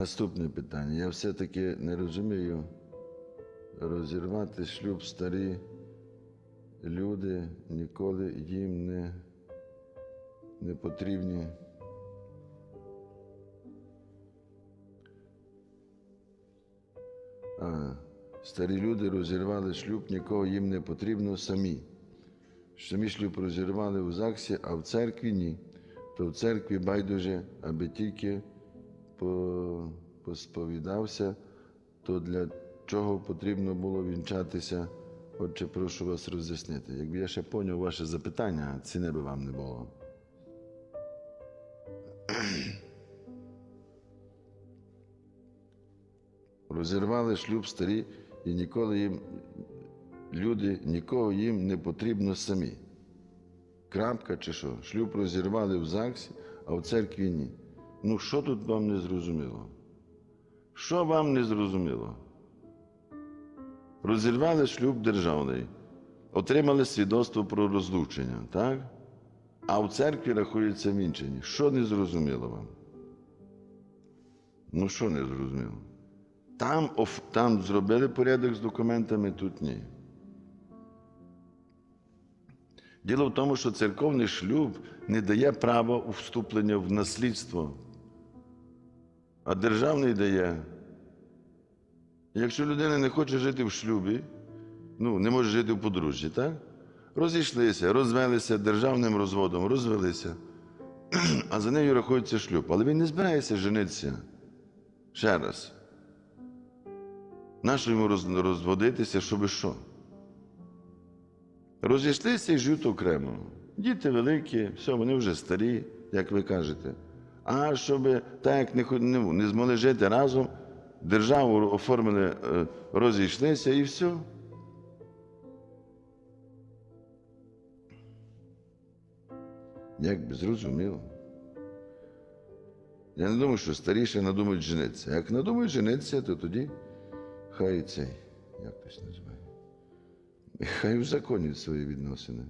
Наступне питання. Я все-таки не розумію розірвати шлюб старі люди ніколи їм не, не потрібні. А, старі люди розірвали шлюб, нікого їм не потрібно самі. Самі шлюб розірвали у ЗАГСі, а в церкві ні. То в церкві байдуже, аби тільки посповідався, то для чого потрібно було вінчатися? Отже, прошу вас роз'яснити. Якби я ще поняв ваше запитання, ціни би вам не було. Розірвали шлюб старі, і ніколи їм люди, нікого їм не потрібно самі. Крапка чи що? Шлюб розірвали в ЗАГСі, а в церкві ні. Ну, що тут вам не зрозуміло? Що вам не зрозуміло? Розірвали шлюб державний, отримали свідоцтво про розлучення, так? А в церкві рахується вінчені. Що не зрозуміло вам? Ну, що не зрозуміло? Там, там зробили порядок з документами, тут ні. Діло в тому, що церковний шлюб не дає права вступлення в наслідство, а державний дає. Якщо людина не хоче жити в шлюбі, ну, не може жити в подружжі, так? Розійшлися, розвелися державним розводом, розвелися, а за нею рахується шлюб. Але він не збирається женитися. Ще раз. Нащо йому роз- розводитися, щоби що? Розійшлися і живуть окремо. Діти великі, все, вони вже старі, як ви кажете. А щоб так як не, ну, не змогли жити разом, державу оформили, е, розійшлися і все. Як би зрозуміло. Я не думаю, що старіші надумають женитися. Як надумають женитися, то тоді хай цей, як то називає. Хай узаконюють свої відносини.